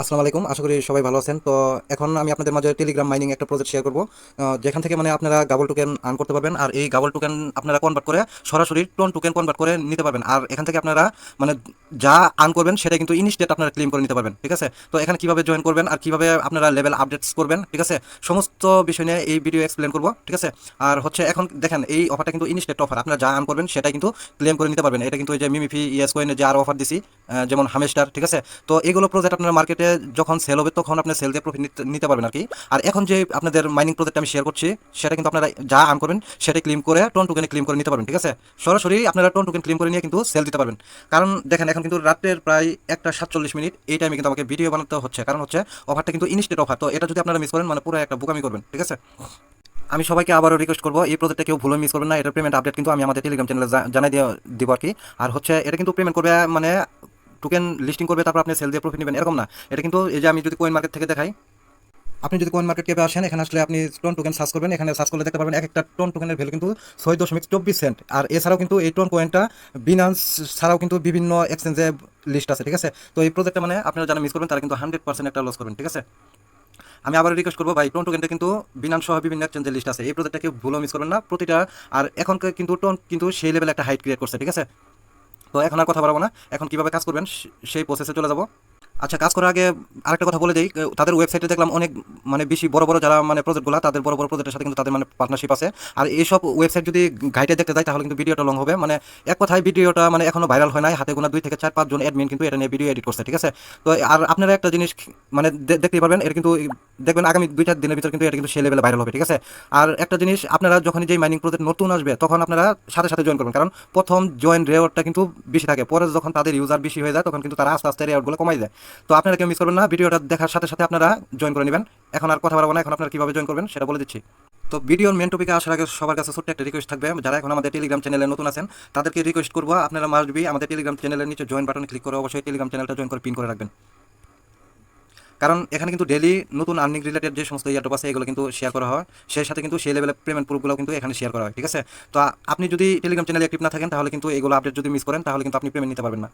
আসসালামু আলাইকুম, আশা করি সবাই ভালো আছেন। তো এখন আমি আপনাদের মাঝে টেলিগ্রাম মাইনিং একটা প্রজেক্ট শেয়ার করব। যেখান থেকে মানে আপনারা গাবল টোকেন আর্ন করতে পারবেন, আর এই গাবল টোকেন আপনারা কনভার্ট করে সরাসরি টোন টোকেন কনভার্ট করে নিতে পারবেন। আর এখান থেকে আপনারা মানে যা আর্ন করবেন, সেটা কিন্তু ইনস্টেট আপনারা ক্লেম করে নিতে পারবেন, ঠিক আছে? তো এখানে কীভাবে জয়েন করবেন আর কীভাবে আপনারা লেভেল আপডেটস করবেন, ঠিক আছে? সমস্ত বিষয় নিয়ে এই ভিডিও এক্সপ্লেন করব, ঠিক আছে? আর হচ্ছে এখন দেখেন, এই অফারটা কিন্তু ইনস্টেট অফার আপনারা যা আর্ন করবেন সেটা কিন্তু ক্লেম করে নিতে পারবেন। এটা কিন্তু এই যে মিমিফি ইয়েস কয়েনে যে আরও অফার দিছি যেমন হামেস্টার ঠিক আছে? তো এগুলো প্রজেক্ট আপনার মার্কেটে যখন সেল হবে, তখন আপনি সেল দিয়ে প্রফিট নিতে পারবেন আর কি। আর এখন যে আপনাদের মাইনিং প্রজেক্ট আমি শেয়ার করছি, সেটা কিন্তু আপনারা যা আর্ন করবেন, সেটা ক্লেম করে টোন টোকেনে ক্লেম করে নিতে পারবেন, ঠিক আছে? সরাসরি আপনারা টোন টোকেন ক্লেম করে নিয়ে কিন্তু সেল দিতে পারবেন। কারণ দেখেন, এখন কিন্তু রাতের প্রায় একটা সাতচল্লিশ মিনিট, এই টাইমে কিন্তু আমাকে ভিডিও বানাতে হচ্ছে। কারণ হচ্ছে অফারটা কিন্তু ইনস্টেট অফার তো এটা যদি আপনারা মিস করেন মানে পুরো একটা বুকামি করবেন, ঠিক আছে? আমি সবাইকে আবারও রিকোয়েস্ট করব, এই প্রজেক্টটা কেউ ভুলে মিস করবেন না, এটার পেমেন্ট আপডেট কিন্তু আমি আমাদের টেলিগ্রাম চ্যানেলে জানাই দিয়ে, দিব আর কি। আর হচ্ছে, এটা কিন্তু পেমেন্ট করবে মানে টোকেন লিস্টিং করবে, তারপর আপনি সেল দিয়ে প্রফিট নেবেন, এরকম না। এটা কিন্তু এই যে আমি যদি কোয়েন মার্কেট থেকে দেখাই, আপনি যদি কোয়েন মার্কেট কেপে আসেন, এখানে আসলে আপনি টোন টোকেন সার্চ করবেন, এখানে সার্চ করলে দেখতে পারবেন এক একটা টোন টোকেনের ভ্যালু কিন্তু ছয় দশমিক চব্বিশ সেন্ট আর এছাড়াও কিন্তু এই টোন কোয়েনটা বিনান্স ছাড়াও কিন্তু বিভিন্ন এক্সচেঞ্জে লিস্ট আছে, ঠিক আছে? তো এই প্রজেক্টটা মানে আপনারা যারা মিস করবেন, তারা কিন্তু হান্ড্রেড পার্সেন্ট একটা লস করবেন, ঠিক আছে? আমি আবার রিকোয়েস্ট করব, ভাই টোন টোকেনটা কিন্তু বিনান সহ বিভিন্ন এক্সচেঞ্জের লিস্ট আছে, এই প্রজেক্টটা কেউ ভুলও মিস করবেন না, প্রতিটা, আর এখন কিন্তু টোন কিন্তু সেই লেভেলে একটা হাইট ক্রিয়েট করছে, ঠিক আছে? তো এখন আর কথা বলব না। এখন কীভাবে কাজ করবেন সেই প্রসেসে চলে যাব। আচ্ছা কাজ করার আগে আরেকটা কথা বলে দিই। তাদের ওয়েবসাইটে দেখলাম অনেক মানে বেশি বড় বড় যারা মানে প্রজেক্টগুলো তাদের বড় বড় প্রজেক্টের সাথে কিন্তু তাদের মানে পার্টনারশিপ আছে। আর এইসব ওয়েবসাইট যদি গাইডে দেখতে যাই, তাহলে কিন্তু ভিডিওটা লং হবে। মানে এক কথায় ভিডিওটা মানে এখনও ভাইরাল হয় নাই। হাতে গোনা দুই থেকে চার পাঁচজন অ্যাডমিন কিন্তু এটা নিয়ে ভিডিও এডিট করছে, ঠিক আছে? তো আর আপনারা একটা জিনিস মানে দেখতেই পারবেন, এটা কিন্তু, দেখবেন আগামী দুই চার দিনের ভিতর কিন্তু এটা কিন্তু সেই লেভেলে ভাইরাল হবে, ঠিক আছে? আর একটা জিনিস, আপনারা যখন যেই মাইনিং প্রজেক্ট নতুন আসবে, তখন আপনারা সাথে সাথে জয়েন করবেন। কারণ প্রথম জয়েন রেওয়ার্ডটা কিন্তু বেশি থাকে। পরে যখন তাদের ইউজার বেশি হয়ে যায়, তখন কিন্তু তারা আস্তে আস্তে রেওয়ার্ডগুলো কমাই দেয়। তো আপনারা কেউ মিস করবেন না, ভিডিওটা দেখার সাথে সাথে আপনারা জয়েন করে নেবেন। এখন আর কথা বলব না, এখন আপনারা কীভাবে জয়েন করবেন সেটা বলে দিচ্ছি। তো ভিডিওর মেন টপিকে আসার আগে সবার কাছে ছোট্ট একটা রিকোয়েস্ট থাকবে। যারা এখন আমাদের টেলিগ্রাম চ্যানেলে নতুন আছেন, তাদেরকে রিকোয়েস্ট করব, আপনারা মাস্ট বি আমাদের টেলিগ্রাম চ্যানেলের নিচে জয়েন বাটনে ক্লিক করে অবশ্যই টেলিগ্রাম চ্যানেলটা জয়েন করে পিন করে রাখবেন। কারণ এখানে কিন্তু ডেলি নতুন আর্নিং রিলেটেড যে সমস্ত ইয়ারটপ আছে, এগুলো কিন্তু শেয়ার করা হয়। সেই সাথে কিন্তু সেই লেভেলের পেমেন্ট প্রুফগুলো কিন্তু এখানে শেয়ার করা হয়, ঠিক আছে? তো আপনি যদি টেলিগ্রাম চ্যানেলে অ্যাক্টিভ না থাকেন, তাহলে কিন্তু এগুলো আপডেট যদি মিস করেন, তাহলে কিন্তু আপনি পেমেন্ট নিতে পারবেন না।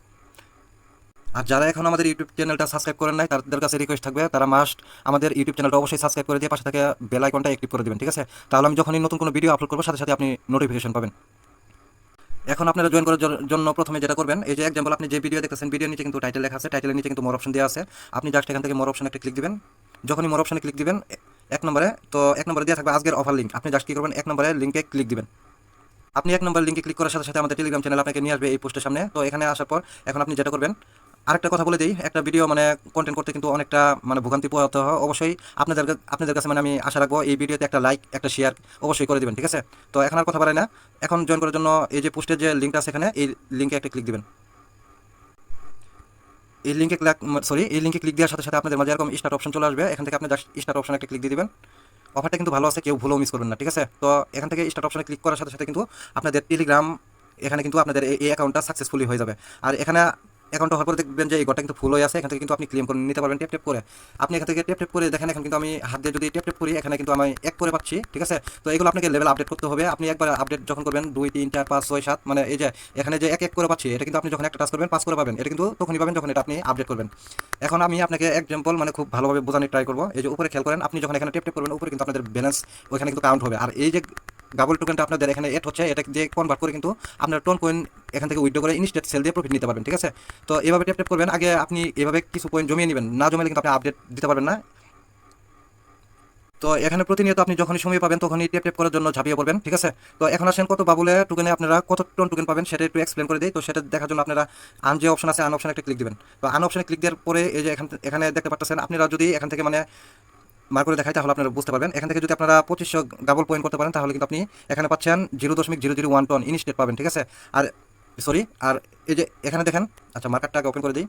আর যারা এখন আমাদের ইউটিউব চ্যানেলটা সাবস্ক্রাইব করেন নাই, তাদের কাছে রিকোয়েস্ট থাকবে, তারা মাস্ট আমাদের ইউটিউব চ্যানেলটা অবশ্যই সাবস্ক্রাইব করে দিয়ে পাশে থেকে বেল আইকনটা অ্যাক্টিভ করে দেবেন, ঠিক আছে? তাহলে আমি যখনই নতুন কোনো ভিডিও আপলোড করব, সাথে সাথে আপনি নোটিফিকেশন পাবেন। এখন আপনারা জয়েন করার জন্য প্রথমে যেটা করবেন, এই যে এক্সাম্পল আপনি যে ভিডিও দেখতেছেন ভিডিও নিচে কিন্তু টাইটেল লেখা আছে টাইটেলের নিচে কিন্তু মোর অপশন দেওয়া আছে। আপনি জাস্ট এখান থেকে মোর অপশন একটা ক্লিক দিবেন। যখনই মোর অপশনে ক্লিক দিবেন, এক নম্বরে, তো এক নম্বরে দেওয়া থাকবে আজকের অফার লিঙ্ক আপনি জাস্ট কি করবেন, এক নম্বরে লিঙ্কে ক্লিক দিবেন। আপনি এক নম্বর লিঙ্কে ক্লিক করার সাথে সাথে আমাদের টেলিগ্রাম চ্যানেল আপনাকে নিয়ে আসবে এই পোস্টের সামনে। তো এখানে আসার পর এখন আপনি যেটা করবেন আরেকটা কথা বলে দিই, একটা ভিডিও মানে কন্টেন্ট করতে কিন্তু অনেকটা মানে ভোগান্তি পোহাতে হয়। অবশ্যই আপনাদের আপনাদের কাছে মানে আমি আশা রাখব এই ভিডিওতে একটা লাইক একটা শেয়ার অবশ্যই করে দিবেন, ঠিক আছে? তো এখন আর কথা বাড়াই না। এখন জয়েন করার জন্য এই যে পোস্টের যে লিঙ্কটা আছে এখানে, এই লিঙ্কে একটা ক্লিক দিবেন। এই লিঙ্কে ক্লিক সরি এই লিঙ্কে ক্লিক দেওয়ার সাথে সাথে আপনাদের মাঝে এরকম স্টার্ট অপশন চলে আসবে। এখান থেকে আপনি জাস্ট স্টার্ট অপশন একটা ক্লিক দিয়ে দিবেন। অফারটা কিন্তু ভালো আছে, কেউ ভুলেও মিস করবেন না, ঠিক আছে? তো এখান থেকে স্টার্ট অপশনে ক্লিক করার সাথে সাথে কিন্তু আপনাদের টেলিগ্রাম এখানে কিন্তু আপনাদের এই অ্যাকাউন্টটা সাকসেসফুলি হয়ে যাবে। আর এখানে অ্যাকাউন্ট হওয়ার পরে দেখবেন যে এই ঘরটা কিন্তু ফুল হয়ে আছে, এখান থেকে কিন্তু আপনি ক্লেম করে নিতে পারবেন টেপ করে। আপনি এখান থেকে টেপ টেপ করে দেখেন, এখন কিন্তু আমি হাত দিয়ে যদি টেপ টেপ করি, এখানে কিন্তু আমি এক করে পাচ্ছি, ঠিক আছে? তো এগুলো আপনাকে লেভেল আপডেট করতে হবে। আপনি একবার আপডেট যখন করবেন, দুই, তিন, চার, পাঁচ, ছয়, সাত মানে এই যে এখানে যে এক এক করে পাচ্ছি, এটা কিন্তু আপনি যখন একটা টাচ করবেন, পাঁচ করে পাবেন, এটা কিন্তু তখনই পাবেন যখন এটা আপনি আপডেট করবেন। এখন আমি আপনাকে এক্সাম্পল মানে খুব ভালোভাবে বোঝানোর ট্রাই করব। এই যে উপরে খেয়াল করেন, আপনি যখন এখানে টেপ টেপ করবেন, উপরে কিন্তু আপনাদের ব্যালেন্স ওইখানে কিন্তু কাউন্ট হবে। আর এই যে ডাবল টোকেনটা আপনাদের এখানে এড হচ্ছে, এটা দিয়ে কনভার্ট করে কিন্তু আপনার টোন কয়েন এখান থেকে উইথড্র করে ইনস্টেট সেল দিয়ে প্রফিট নিতে পারবেন, ঠিক আছে? তো এভাবে টেপ টেপ করবেন, আগে আপনি এভাবে কিছু পয়েন্ট জমিয়ে নেবেন, না জমিয়ে কিন্তু আপনি আপডেট দিতে পারবেন না। তো এখানে প্রতিনিয়ত আপনি যখনই সময় পাবেন তখনই টেপ টেপ করার জন্য ঝাঁপিয়ে পড়বেন, ঠিক আছে? তো এখন আসেন কত বাবুলে টোকেনে আপনারা কত টন টোকেন পাবেন সেটা একটু এক্সপ্লেন করে দিই। তো সেটা দেখার জন্য আপনারা আন যে অপশন আছে আন অপশনে একটা ক্লিক দিবেন। তো আন অপশনে ক্লিক দেওয়ার পরে এই যে এখান এখানে দেখতে পাচ্ছেন আপনারা যদি এখান থেকে মানে মার করে দেখাই তাহলে আপনারা বুঝতে পারবেন। এখান থেকে যদি আপনারা পঁচিশশো ডাবল পয়েন্ট করতে পারেন তাহলে কিন্তু আপনি এখানে পাচ্ছেন জিরো দশমিক zero zero one ton instant পাবেন, ঠিক আছে? আর সরি আর এই যে এখানে দেখেন আচ্ছা মার্কারটা আগে ওপেন করে দিই।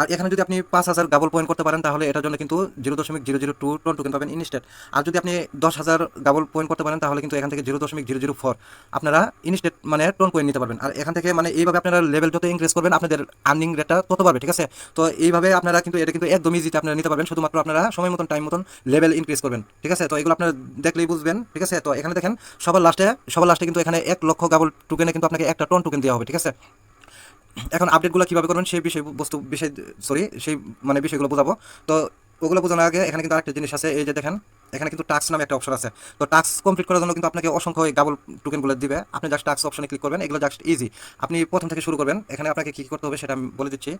আর এখানে যদি আপনি পাঁচ হাজার ডাবল পয়েন্ট করতে পারেন, তাহলে এটার জন্য কিন্তু জিরো দশমিক zero zero two TON token পাবেন ইনস্টেট আর যদি আপনি দশ হাজার ডাবল পয়েন্ট করতে পারেন, তাহলে কিন্তু এখান থেকে জিরো দশমিক জিরো জিরো ফোর আপনারা ইনস্টেট মানে টোন কয়েন নিতে পারবেন। আর এখান থেকে মানে এইভাবে আপনারা লেভেল যত ইনক্রিজ করবেন, আপনাদের আর্নিং রেটটা তত বাড়বে, ঠিক আছে? তো এইভাবে আপনারা কিন্তু এটা কিন্তু একদম ইজিতে আপনারা নিতে পারবেন, শুধুমাত্র আপনারা সময় মতন টাইম মতন লেভেল ইনক্রিজ করবেন, ঠিক আছে? তো এগুলো আপনারা দেখলেই বুঝবেন, ঠিক আছে? তো এখানে দেখেন, সবার লাস্টে সবার লাস্টে কিন্তু এখানে এক লক্ষ ডাবল টোকেনে কিন্তু আপনাকে একটা টোন টোকেন দেওয়া হবে, ঠিক আছে? এখন আপডেটগুলো কীভাবে করবেন সেই বিষয়, বস্তু, বিষয় সরি সেই মানে বিষয়গুলো বোঝাবো। তো ওগুলো বোঝানোর আগে এখানে কিন্তু আরেকটা জিনিস আছে, এই যে দেখেন, এখানে কিন্তু টাস্ক নামে একটা অপশন আছে। তো টাস্ক কমপ্লিট করার জন্য কিন্তু আপনাকে অসংখ্য ডাবল টোকেনগুলো দিবে। আপনি জাস্ট টাস্ক অপশনে ক্লিক করবেন, এগুলো জাস্ট ইজি আপনি প্রথম থেকে শুরু করবেন, এখানে আপনাকে কী করতে হবে সেটা আমি বলে দিচ্ছি।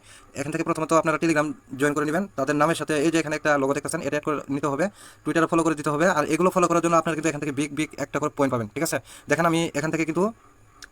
এখান থেকে প্রথমত আপনারা টেলিগ্রাম জয়েন করে নেবেন। তাদের নামের সাথে এই যে এখানে একটা লোগো দেখতেছেন, এটা করে নিতে হবে। টুইটারে ফলো করে দিতে হবে। আর এগুলো ফলো করার জন্য আপনারা কিন্তু এখান থেকে বিগ বিগ একটা করে পয়েন্ট পাবেন, ঠিক আছে? দেখেন আমি এখান থেকে কিন্তু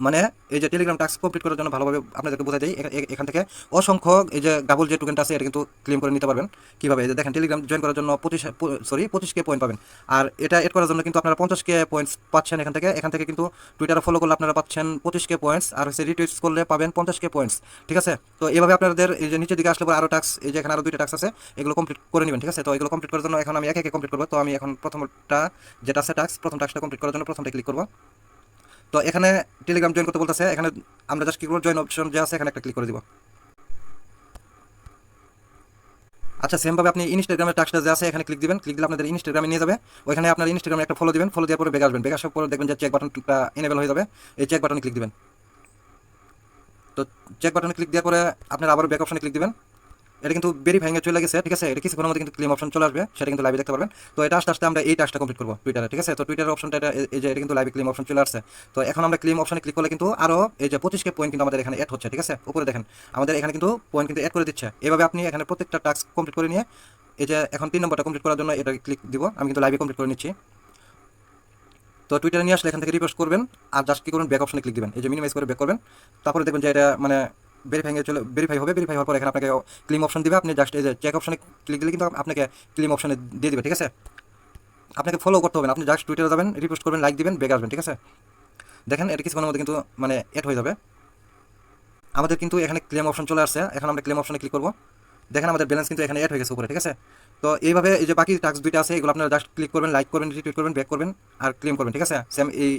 মানে এই যে টেলিগ্রাম টাস্ক কমপ্লিট করার জন্য ভালোভাবে আপনাদেরকে বোঝা এ- এখান থেকে অসংখ্য এই যে ডাবল যে টোকেনটা আছে, এটা কিন্তু ক্লেম করে নিতে পারবেন। কীভাবে? এই যে দেখেন টেলিগ্রাম জয়েন করার জন্য পঁচিশ সরি পঁচিশ কে পয়েন্ট পাবেন। আর এটা এড করার জন্য কিন্তু আপনারা পঞ্চাশ কে পয়েন্টস পাচ্ছেন এখান থেকে। এখান থেকে কিন্তু টুইটারে ফলো করলে আপনারা পাচ্ছেন পঁচিশ কে পয়েন্টস আর হচ্ছে রিটুইটস করলে পাবেন পঞ্চাশ কে পয়েন্টস ঠিক আছে? তো এভাবে আপনাদের এই যে নিচের দিকে আসলে পরে আরও টাক্স এই যে এখানে আরও দুইটা টাক্স আছে, এগুলো কমপ্লিট করে নেবেন, ঠিক আছে? তো এগুলো কমপ্লিট করার জন্য এখন আমি একে একে কমপ্লিট করব। তো আমি এখন প্রথমটা যেটা আছে টাক্স প্রথম টাক্সটা কমপ্লিট করার জন্য প্রথমটা ক্লিক করব। তো এখানে টেলিগ্রাম জয়েন করতে বলতেছে, এখানে আমরা জাস্ট কি করব জয়েন অপশন যে আছে, এখানে একটা ক্লিক করে দিব। আচ্ছা সেমভাবে আপনি ইনস্টাগ্রামের টাক্সটা যে আছে, এখানে ক্লিক দিবেন ক্লিক দিলে আপনাদের ইনস্টাগ্রামে নিয়ে যাবে। ওইখানে আপনার ইনস্টাগ্রামে একটা ফলো দিবেন ফলো দেওয়ার পরে বেগ আসবেন। বেগ আসার পরে দেখবেন যে চেক বাটনটা এনেবল হয়ে যাবে। এই চেক বাটনে ক্লিক দিবেন। তো চেক বাটনে ক্লিক দেওয়ার পরে আপনার আবার ব্যাক অপশনে ক্লিক দিবেন। এটা কিন্তু ভেরিফাইং এ চলে গেছে, ঠিক আছে? এটা কিছুক্ষণের মধ্যে কিন্তু ক্লেম অপশন চলে আসবে, সেটা কিন্তু লাইভে দেখতে পারবেন। তো এটা আস্তে আস্তে আমরা এই টাস্কটা কমপ্লিট করব টুইটারে ঠিক আছে? তো টুইটার অপশনটা এটা, এই যে এটা কিন্তু লাইভে ক্লেম অপশন চলে আসছে। তো এখন আমরা ক্লেম অপশনে ক্লিক করলে কিন্তু আরও এই যে পঁচিশকে পয়েন্ট কিন্তু আমাদের এখানে অ্যাড হচ্ছে, ঠিক আছে? উপরে দেখেন, আমাদের এখানে কিন্তু পয়েন্ট কিন্তু অ্যাড করে দিচ্ছে। এভাবে আপনি এখানে প্রত্যেকটা টাস্ক কমপ্লিট করে নিয়ে, এই যে এখন তিন নম্বরটা কমপ্লিট করার জন্য এটা ক্লিক দিব। আমি কিন্তু লাইভে কমপ্লিট করে নিচ্ছি। তো টুইটারে নিয়ে আসলে এখান থেকে রিপোস্ট করবেন, আর জাস্ট কি করবেন ব্যাক অপশনে ক্লিক দিবেন। এই যে মিনিমাইজ করে ব্যাক করবেন। তারপরে দেখবেন যে এটা মানে ভেরিফাই চলে ভেরিফাই হবে ভেরিফাই হওয়ার পর এখানে আপনাকে ক্লিম অপশন দিবে। আপনি জাস্ট এই যে চেক অপশনে ক্লিক দিলে কিন্তু আপনাকে ক্লিম অপশনে দিয়ে দিবে, ঠিক আছে? আপনাকে ফলো করতে হবে আপনি জাস্ট টুইটারে যাবেন রিপোস্ট করবেন লাইক দিবেন ব্যাক আসবেন, ঠিক আছে? দেখেন, এটা কিছুক্ষণের মধ্যে কিন্তু মানে অ্যাড হয়ে যাবে। আমাদের কিন্তু এখানে ক্লেম অপশন চলে আসছে। এখন আমরা ক্লেম অপশনে ক্লিক করব। দেখেন, আমাদের ব্যালেন্স কিন্তু এখানে অ্যাড হয়ে গেছে উপরে, ঠিক আছে? তো এইভাবে এই যে বাকি টাস্ক দুইটা আছে, এগুলো আপনারা জাস্ট ক্লিক করবেন লাইক করবেন রিটুইট করবেন ব্যাক করবেন, আর ক্লেম করবেন, ঠিক আছে? সেম এই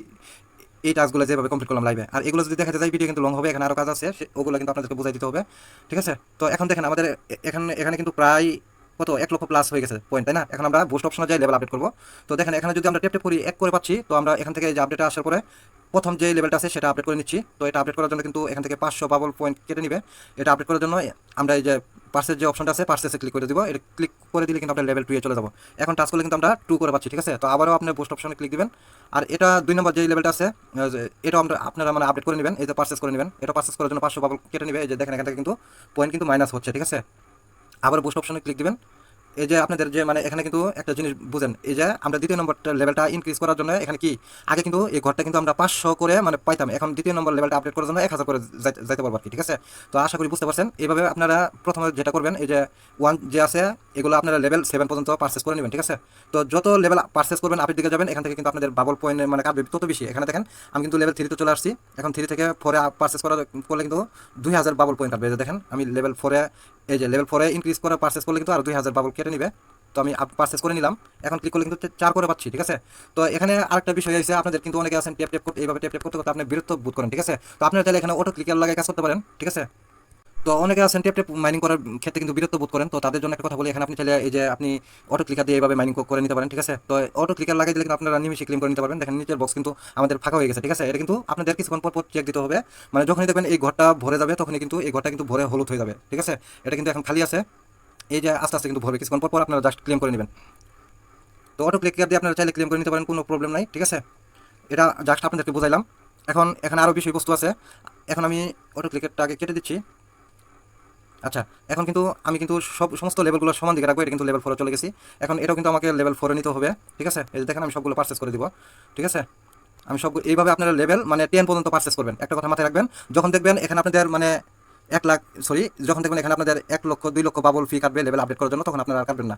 এই টাস্কগুলো যেভাবে কমপ্লিট করলাম লাইভে আর এগুলো যদি দেখাতে যায় ভিডিও কিন্তু লং হবে, এখানে আরও কাজ আছে ওগুলো কিন্তু আপনাদেরকে বোঝাই দিতে হবে। ঠিক আছে? তো এখন দেখেন, আমাদের এখানে এখানে কিন্তু প্রায় কত? এক লক্ষ প্লাস হয়ে গেছে পয়েন্ট তাই না? এখন আমরা বুস্ট অপশনে যাই লেভেল আপডেট করব। তো দেখেন, এখানে যদি আমরা টেপ টেপ করি, এক করে পাচ্ছি, তো আমরা এখান থেকে যে আপডেট আসার পরে প্রথম যে লেভেলটা আছে, সেটা আপডেট করে নিচ্ছি। তো এটা আপডেট করার জন্য কিন্তু এখান থেকে পাঁচশো বাবল পয়েন্ট কেটে নিবে। এটা আপডেট করার জন্য আমরা এই যে পার্সের যে অপশনটা আছে পার্সেসে ক্লিক করে দিব। এটা ক্লিক করে দিলে কিন্তু আমরা লেভেল টুয়ে চলে যাব। এখন টাচ করলে কিন্তু আমরা টু করে পাচ্ছি, ঠিক আছে? তো আবারও আপনি পোস্ট অপশনে ক্লিক দিবেন। আর এটা দুই নম্বর যে লেভেলটা আছে এটা আমরা আপনারা মানে আপডেট করে নেবেন। এই যে পার্সেস করে নেবেন। এটা পার্সেস করার জন্য পাঁচশো বাবল কেটে নেবে। এই যে দেখেন, এখান থেকে কিন্তু পয়েন্ট কিন্তু মাইনাস হচ্ছে, ঠিক আছে? আবার বুস্ট অপশনে ক্লিক দিবেন। এই যে আপনাদের যে মানে এখানে কিন্তু একটা জিনিস বুঝেন, এই যে আমরা দ্বিতীয় নম্বরটা লেভেলটা ইনক্রিজ করার জন্য এখানে কি, আগে কিন্তু এই ঘরটা কিন্তু আমরা পাঁচশো করে মানে পাইতাম, এখন দ্বিতীয় নম্বর লেভেলটা আপডেট করার জন্য এক হাজার করে যাইতে- পারব আর কি ঠিক আছে? তো আশা করি বুঝতে পারছেন, এইভাবে আপনারা প্রথমে যেটা করবেন, এই যে ওয়ান যে আছে, এগুলো আপনারা লেভেল সেভেন পর্যন্ত পার্সেস করে নেবেন, ঠিক আছে? তো যত লেভেল পার্সেস করবেন আপনি দিকে যাবেন, এখান থেকে কিন্তু আপনাদের বাবল পয়েন্ট মানে কাটবে তত বেশি। এখানে দেখেন, আমি কিন্তু লেভেল থ্রিতে চলে আসছি, এখন থ্রি থেকে ফোরে পার্সেস করা, করলে কিন্তু দুই হাজার বাবল পয়েন্ট কাটবে দেখেন, আমি লেভেল ফোরে এই যে লেভেল ফোরে ইনক্রিজ করে পার্সেস করলে কিন্তু আর দুই হাজার বাবল কেটে নিবে। তো আমি পার্সেস করে নিলাম। এখন ক্লিক করলে কিন্তু চার করে পাচ্ছি, ঠিক আছে? তো এখানে আরেকটা বিষয় হয়েছে, আপনাদের কিন্তু অনেকে আছেন টেপ টেপ করতে, এইভাবে টেপ টেপ করতে করতে আপনি বিরক্ত বোধ করেন, ঠিক আছে? তো আপনারা তাহলে এখানে অটো ক্লিকার লাগায় কাজ করতে পারেন, ঠিক আছে? তো অনেকে আছেন টেপ টেপ মাইনিং করার ক্ষেত্রে কিন্তু বিরক্ত বোধ করেন। তো তাদের জন্য একটা কথা বলি, এখানে আপনি চাইলে এই যে আপনি অটো ক্লিকার দিয়ে এইভাবে মাইনিং করে নিতে পারেন, ঠিক আছে? তো অটো ক্লিকার লাগাই দিলে কিন্তু আপনারা নিমিশে ক্লিম করে নিতে পারবেন। দেখেন নিচের বক্স কিন্তু আমাদের ফাঁকা হয়ে গেছে, ঠিক আছে? এটা কিন্তু আপনাদের কিছুক্ষণ পর পর চেক দিতে হবে। মানে যখনই দেখবেন এই ঘরটা ভরে যাবে, তখনই কিন্তু এই ঘরটা কিন্তু ভরে হলুদ হয়ে যাবে, ঠিক আছে? এটা কিন্তু এখন খালি আছে। এই যে আস্তে আস্তে কিন্তু ভরবে, কিছুক্ষণ পর পর আপনারা জাস্ট ক্লেম করে নেবেন। তো অটো ক্লিকার দিয়ে আপনারা চাইলে ক্লেম করে নিতে পারেন, কোনো প্রবলেম নাই, ঠিক আছে? এটা জাস্ট আপনাদেরকে বোঝাইলাম। এখন এখানে আরও বিষয়বস্তু আছে। এখন আমি অটো ক্লিকারটা আগে কেটে দিচ্ছি। আচ্ছা এখন কিন্তু আমি কিন্তু সব সমস্ত লেভেলগুলো সমান দিকে রাখব, এটা কিন্তু লেভেল ফোরে চলে গেছি। এখন এটাও কিন্তু আমাকে লেভেল ফোরে নিতে হবে, ঠিক আছে? এই দেখেন, আমি সবগুলো পারচেস করে দিব, ঠিক আছে? আমি সব এইভাবে আপনারা লেভেল মানে টেন পর্যন্ত পারচেস করবেন। একটা কথা মাথায় রাখবেন, যখন দেখবেন এখানে আপনাদের মানে এক লাখ সরি যখন দেখবেন এখানে আপনাদের এক লক্ষ, দুই লক্ষ বাবল ফি কাটবে লেভেল আপডেট করার জন্য, তখন আপনারা আর কাটবেন না।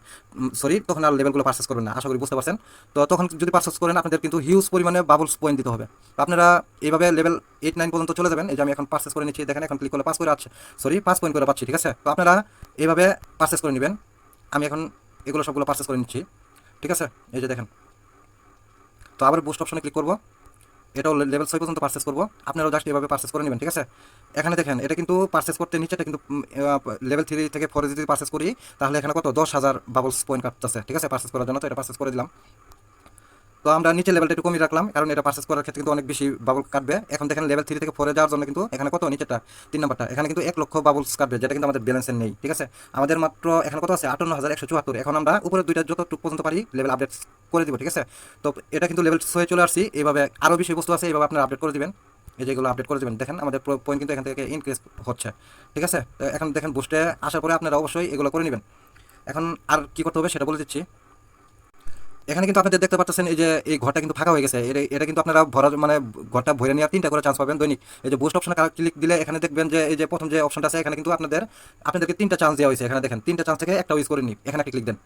সরি তখন আর লেভেলগুলো পারচেস করবেন না, আশা করি বুঝতে পারছেন। তো তখন যদি পারচেস করেন, আপনাদের কিন্তু হিউজ পরিমাণে বাবলস পয়েন্ট দিতে হবে। আপনারা এইভাবে লেভেল এইট নাইন পর্যন্ত চলে যাবেন। এই যে আমি এখন পারচেস করে নিচ্ছি, দেখেন, এখন ক্লিক করলে পাস করে আছে সরি পাঁচ পয়েন্ট করে পাচ্ছি, ঠিক আছে? তো আপনারা এইভাবে পারচেস করে নেবেন। আমি এখন এগুলো সবগুলো পারচেস করে নিচ্ছি, ঠিক আছে? এই যে দেখেন। তো আবার বুস্ট অপশনে ক্লিক করব। এটাও লেভেল ছয় পর্যন্ত পার্সেস করব। আপনারাও জাস্ট এভাবে পার্সেস করে নেবেন, ঠিক আছে? এখানে দেখেন, এটা কিন্তু পার্সেস করতে নিচ্ছে এটা কিন্তু লেভেল থ্রি থেকে ফোরে যদি পার্সেস করি, তাহলে এখানে কত? দশ হাজার বাবলস পয়েন্ট কাটতেছে, ঠিক আছে? পার্সেস করার জন্য তো এটা পার্সেস করে দিলাম। তো আমরা নিচে লেভেলটা একটু কমিয়ে রাখলাম, কারণ এটা পারচেস করার ক্ষেত্রে কিন্তু অনেক বেশি বাবল কাটবে। এখন দেখেন লেভেল থ্রি থেকে ফোরে যাওয়ার জন্য কিন্তু এখানে কত? নিচেটা তিন নাম্বারটা। এখানে কিন্তু এক লক্ষ বাবলস কাটবে, যেটা কিন্তু আমাদের ব্যালেন্সের নেই, ঠিক আছে? আমাদের মাত্র এখানে কত আছে? আটান্ন হাজার একশো চুয়াত্তর। এখন আমরা উপরে দুইটা যতটুকু পর্যন্ত পারি লেভেল আপডেট করে দিব, ঠিক আছে? তো এটা কিন্তু লেভেল ছয়ে চলে আসছি, এইভাবে আরও বেশি বস্তু আছে, এইভাবে আপনারা আপডেট করে দিবেন। এই যেগুলো আপডেট করে দেবেন। দেখেন আমাদের পয়েন্ট কিন্তু এখান থেকে ইনক্রিজ হচ্ছে, ঠিক আছে? তো এখন দেখেন বুস্টে আসার পরে আপনারা অবশ্যই এগুলো করে নেবেন। এখন আর কি করতে হবে সেটা বলে দিচ্ছি। এখানে কিন্তু আপনাদের দেখতে পাচ্ছেন এই যে এই ঘরটা কিন্তু ফাঁকা হয়ে গেছে। এটা কিন্তু আপনারা ভরা মানে ঘরটা ভরে নেওয়ার তিনটা করে চান্স পাবেন দৈনিক। এই যে বুস্ট অপশনে ক্লিক দিলে এখানে দেখবেন যে এই যে প্রথম যে অপশনটা আছে, এখানে কিন্তু আপনাদের, আপনাদেরকে তিনটা চান্স দেওয়া হয়েছে। এখানে দেখেন, তিনটা চান্স থেকে একটা ইউজ করে নিই এখানে ক্লিক দেন।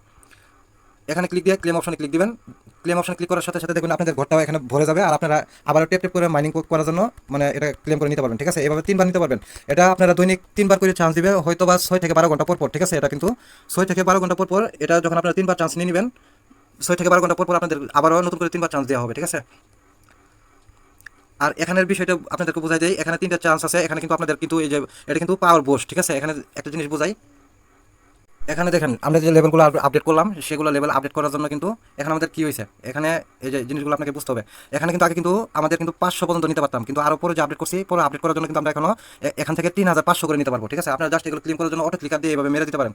এখানে ক্লিক দিয়ে ক্লেম অপশনে ক্লিক দিবেন। ক্লেম অপশন ক্লিক করার সাথে সাথে দেখবেন আপনাদের ঘরটাও এখানে ভরে যাবে। আর আপনারা আবার টেপ টেপ করে মাইনিং করার জন্য মানে এটা ক্লেম করে নিতে পারবেন, ঠিক আছে? এভাবে তিনবার নিতে পারবেন। এটা আপনারা দৈনিক তিনবার করে চান্স দিবে হয়তো বা ছয় থেকে বারো ঘণ্টা পর পর, ঠিক আছে? এটা কিন্তু ছয় থেকে বারো ঘণ্টা পর পর, এটা যখন আপনারা তিনবার চান্স নিয়ে নেবেন ছয় থেকে বারো ঘণ্টা পর পর আপনাদের আবারও নতুন করে তিনবার চান্স দেওয়া হবে, ঠিক আছে? আর এখানের বিষয়টা আপনাদেরকে বোঝাই দেয় এখানে তিনটা চান্স আছে, এখানে কিন্তু আপনাদের কিন্তু এই যে, এটা কিন্তু পাওয়ার বোস ঠিক আছে? এখানে একটা জিনিস বোঝাই। এখানে দেখেন, আমরা যে লেভেলগুলো আপডেট করলাম, সেগুলো লেভেল আপডেট করার জন্য কিন্তু এখানে আমাদের কি হয়েছে? এখানে এই যে জিনিসগুলো আপনাকে বুঝতে হবে। এখানে কিন্তু আগে কিন্তু আমাদের কিন্তু পাঁচশো পর্যন্ত নিতে পারতাম, কিন্তু আরও পরে যে আপডেট করছি, পরে আপডেট করার জন্য কিন্তু আমরা এখনও এ- এখান থেকে তিন হাজার পাঁচশো করে নিতে পারব, ঠিক আছে? আপনারা জাস্ট এগুলো ক্লিক করার জন্য অটো ক্লিকার দিয়ে এভাবে মেরে দিতে পারেন।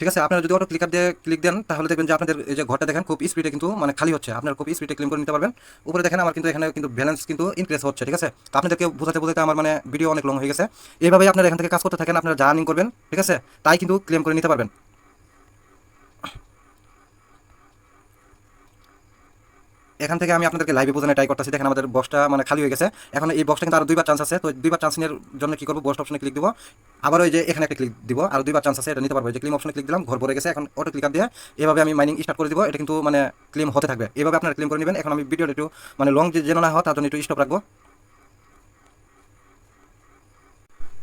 ঠিক আছে? আপনারা যদি অটো ক্লিকার দিয়ে ক্লিক দেন, তাহলে দেখবেন যে আপনাদের এই যে ঘরটা দেখেন, খুব স্পিডে কিন্তু মানে খালি হচ্ছে। আপনার খুব স্পিডে ক্লেম করে নিতে পারবেন। উপরে দেখেন, আমার কিন্তু এখানে কিন্তু ব্যালেন্স কিন্তু ইনক্রিজ হচ্ছে, ঠিক আছে? তো আপনাদেরকে বোঝাতে বোঝাতে আমার মানে ভিডিও অনেক লং হয়ে গেছে। এইভাবে আপনারা এখান থেকে কাজ করতে থাকেন, আপনারা জার্নিং করবেন, ঠিক আছে? তাই কিন্তু ক্লেম করে নিতে পারবেন। এখান থেকে আমি আপনাদেরকে লাইভে বোঝানো ট্রাই করতেছি। দেখেন আমাদের বক্সটা মানে খালি হয়ে গেছে। এখন এই বক্সটা কিন্তু আরও দুইবার চান্স আছে। তো দুইবার চান্স নেওয়ার জন্য কি করব? বক্স অপশনে ক্লিক দিব। আবার ওই যে এখানে একটা ক্লিক দিব। আর দুইবার চান্স আছে, এটা নিতে পারব। যে ক্লিম অপশনে ক্লিক দিলাম, ঘর ভরে গেছে। এখন অটো ক্লিকার দিয়ে এভাবে আমি মাইনিং স্টার্ট করে দিব। এটা কিন্তু মানে ক্লেম হতে থাকবে। এভাবে আপনারা ক্লেম করে নেবেন। এখন আমি ভিডিওটা একটু মানে লং যেন না হয়, তার জন্য একটু স্টপ রাখব।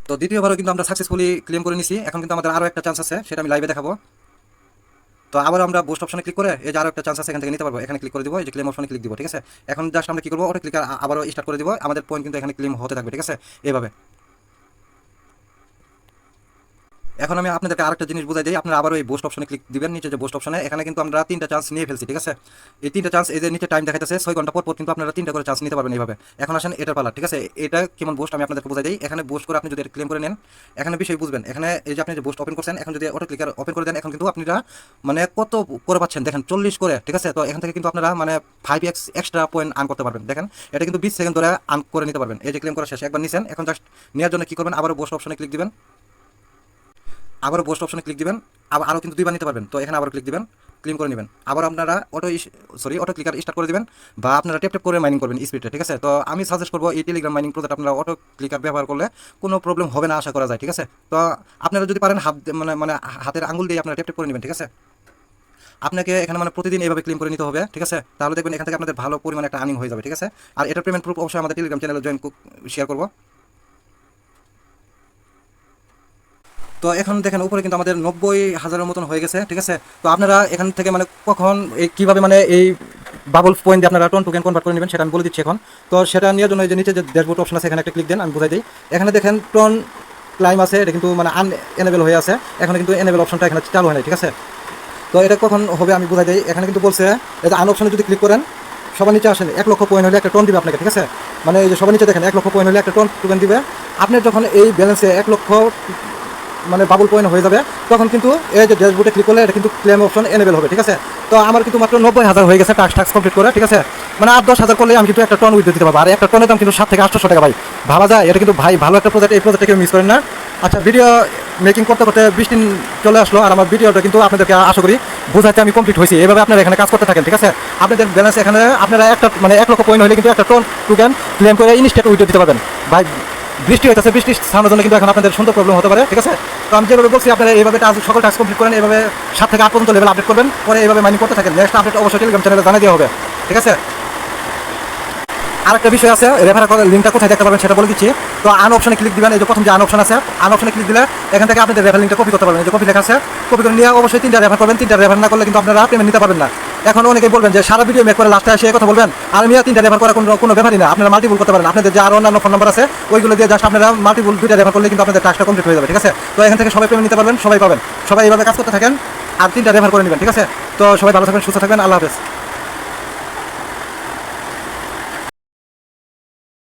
তো দ্বিতীয়বারও কিন্তু আমরা সাকসেসফুলি ক্লেম করে নিছি। এখন কিন্তু আমাদের আরও একটা চান্স আছে, সেটা আমি লাইভে দেখাবো। তো আবার আমরা বুস্ট অপশনে ক্লিক করে এই যে আরও একটা চান্স আছে এখান থেকে নিতে পারব। এখানে ক্লিক করে দিব, এই যে ক্লেম অপশনে ক্লিক দিব, ঠিক আছে? এখন জাস্ট আমরা কি করব? ওটা ক্লিক আবারও স্টার্ট করে দিব। আমাদের পয়েন্ট কিন্তু এখানে ক্লেম হতে থাকবে, ঠিক আছে? এইভাবে এখন আমি আপনাদেরকে আরেকটা জিনিস বুঝাই দিই। আপনারা আবার ওই বোস্ট অপশনে ক্লিক দিবেন, নিচে যে বোস্ট অপশনে এখানে কিন্তু আমরা তিনটা চান্স নিয়ে ফেলছি, ঠিক আছে? এই তিনটা চান্স যে নিচে টাইম দেখাইতেছে, ছয় ঘণ্টা পর পর কিন্তু আপনারা তিনটা করে চান্স নিতে পারবেন এইভাবে। এখন আসেন এটার পালা, ঠিক আছে? এটা কেমন বোস্ট আমি আপনাদেরকে বুঝাই দিই। এখানে বোস্ট করে আপনি যদি ক্লেম করে নেন, এখানে বিষয় বুঝবেন। এখানে এই যে আপনি যে বোস্ট ওপেন করছেন, এখন যদি অটো ক্লিকার ওপেন করে দেন, এখন কিন্তু আপনারা মানে কত করে পাচ্ছেন? দেখেন, চল্লিশ করে, ঠিক আছে? তো এখান থেকে কিন্তু আপনারা মানে five X extra point earn করতে পারবেন। দেখেন, এটা কিন্তু বিশ সেকেন্ড ধরে আর্ন করে নিতে পারবেন। এই যে ক্লেম করা শেষ, একবার নিছেন, এখন জাস্ট নেওয়ার জন্য কি করবেন? আবারও বোস্ট অপশনে ক্লিক দিবেন। আবারও পোস্ট অপশনে ক্লিক দিবেন, আবার আরও কিন্তু দুইবার নিতে পারবেন। তো এখানে আবার ক্লিক দিবেন ক্লিন করে নেবেন। আবার আপনারা auto sorry auto clicker start করে দিবেন বা আপনারা টেপ টেপ করে মাইনিং করবেন স্পিডে ঠিক আছে? তো আমি সাজেস্ট করব এই টেলিগ্রাম মাইনিং প্রজেক্ট আপনারা অটো ক্লিকার ব্যবহার করলে কোনো প্রবলেম হবে না আশা করা যায়, ঠিক আছে? তো আপনারা যদি পারেন হাত মানে মানে হাতের আঙুল দিয়ে আপনারা টেপ টেপ করে নেবেন, ঠিক আছে? আপনাকে এখানে মানে প্রতিদিন এভাবে ক্লেম করে নিতে হবে, ঠিক আছে? তাহলে দেখবেন এখান থেকে আপনাদের ভালো পরিমাণে একটা আর্নিং হয়ে যাবে, ঠিক আছে? আর এটা পেমেন্ট প্রুফ অবশ্যই আমাদের টেলিগ্রাম চ্যানেলে জয়েন শেয়ার করব। তো এখন দেখেন, উপরে কিন্তু আমাদের নব্বই হাজারের মতন হয়ে গেছে, ঠিক আছে? তো আপনারা এখান থেকে মানে কখন, এই কীভাবে মানে এই বাবল পয়েন্ট দিয়ে আপনারা টোন টোকেন কনভার্ট করে নেবেন, সেটা আমি বলে দিচ্ছি এখন। তো সেটা নেওয়ার জন্য এই যে নিচে যে ড্যাশবোর্ড অপশন আছে, এখানে একটা ক্লিক দেন, আমি বুঝাই দিই। এখানে দেখেন টোন ক্লাইম আছে, এটা কিন্তু মানে আন এনেবেল হয়ে আছে। এখানে কিন্তু এনেবেল অপশনটা এখানে চালু হয় নাই, ঠিক আছে? তো এটা কখন হবে আমি বোঝাই দিই। এখানে কিন্তু বলছে যে আন অপশনে যদি ক্লিক করেন, সবার নিচে আসেন, এক লক্ষ পয়েন্ট হলে একটা টোন দিবে আপনাকে, ঠিক আছে? মানে এই যে সবার নিচে দেখেন, এক লক্ষ পয়েন্ট হলে একটা টোন টোকেন দিবে। আপনার যখন এই ব্যালেন্সে এক লক্ষ মানে বাবুল পয়েন্ট হয়ে যাবে, তখন কিন্তু এই যে ড্যাশবোর্ডে ক্লিক করলে এটা কিন্তু ক্লেম অপশন এনেবেল হবে, ঠিক আছে? তো আমার কিন্তু মাত্র নব্বই হাজার হয়ে গেছে টাক্স টাক্স কমপ্লিট করে, ঠিক আছে? মানে আট দশ হাজার করলে আমি কিন্তু একটা টন উইথ দিতে পারব, আর একটা টনের দাম কিন্তু সাত থেকে আটশো টাকা, ভাই। ভাবা যায়? এটা কিন্তু, ভাই, ভালো একটা প্রজেক্ট এই প্রজেক্টটা কেউ মিস করেন না। আচ্ছা ভিডিও মেকিং করতে করতে বিশ দিন চলে আসলো, আর আমার ভিডিওটা কিন্তু আপনাদেরকে আশা করি বোঝাতে আমি কমপ্লিট হয়েছি। এভাবে আপনারা এখানে কাজ করতে থাকেন, ঠিক আছে? আপনাদের ব্যালেন্স এখানে, আপনারা একটা মানে এক লক্ষ পয়েন্ট হলে কিন্তু একটা টোন টুকেন ক্লেম করে ইনস্টেট উইথ দিতে পারবেন। ভাই বৃষ্টি হইতেছে, বৃষ্টি সামনের জন্য কিন্তু এখন আপনাদের সুন্দর প্রবলেম হতে পারে, ঠিক আছে? তো আমি যেভাবে বলছি, আপনারা এইভাবে টাস্ক সকল টাস্ক কমপ্লিট করেন, এইভাবে সাত থেকে আট পর্যন্ত লেভেল আপডেট করবেন, পরে এইভাবে মাইনিং করতে থাকেন। নেক্সট আপডেট অবশ্যই টেলিগ্রাম চ্যানেলে জানিয়ে দেওয়া হবে, ঠিক আছে? আরেকটা বিষয় আছে রেফার লিঙ্কটা কোথায় দেখতে পাবেন সেটা বলে দিচ্ছি। তো আন অপশনে ক্লিক দিবেন, এই যে প্রথম যে আন অপশন আছে, আন অপশনে ক্লিক দিলে এখান থেকে আপনাদের রেফার লিঙ্কটা কপি করতে পারবেন, এই যে কপি লেখা আছে কপি করে নিয়ে অবশ্যই তিনটা রেফার করবেন, তিনটা রেফার না করলে কিন্তু আপনারা পেমেন্ট নিতে পারবেন না। এখন অনেকে বলবেন যে সারা ভিডিও মেক করে লাস্টে আসে কথা বলবেন। আর আমি তিনটা রেফার করার কোনো কোনো ব্যাপারই না। আপনারা মাল্টিপুল করতে পারেন। আপনাদের যে আর অন্যান্য ফোন নাম্বার আছে, ওইগুলো দিয়ে জাস্ট আপনারা মাল্টিপুল দুইটা রেফার করলে কিন্তু আপনাদের টাস্কটা কমপ্লিট হয়ে যাবে, ঠিক আছে? তো এখান থেকে সবাই পেমেন্ট নিতে পারবেন, সবাই পাবেন। সবাই এইভাবে কাজ করতে থাকেন, আর তিনটা রেফার করে নেবেন, ঠিক আছে? তো সবাই ভালো থাকবেন, সুস্থ থাকবেন, আল্লাহ হাফেজ।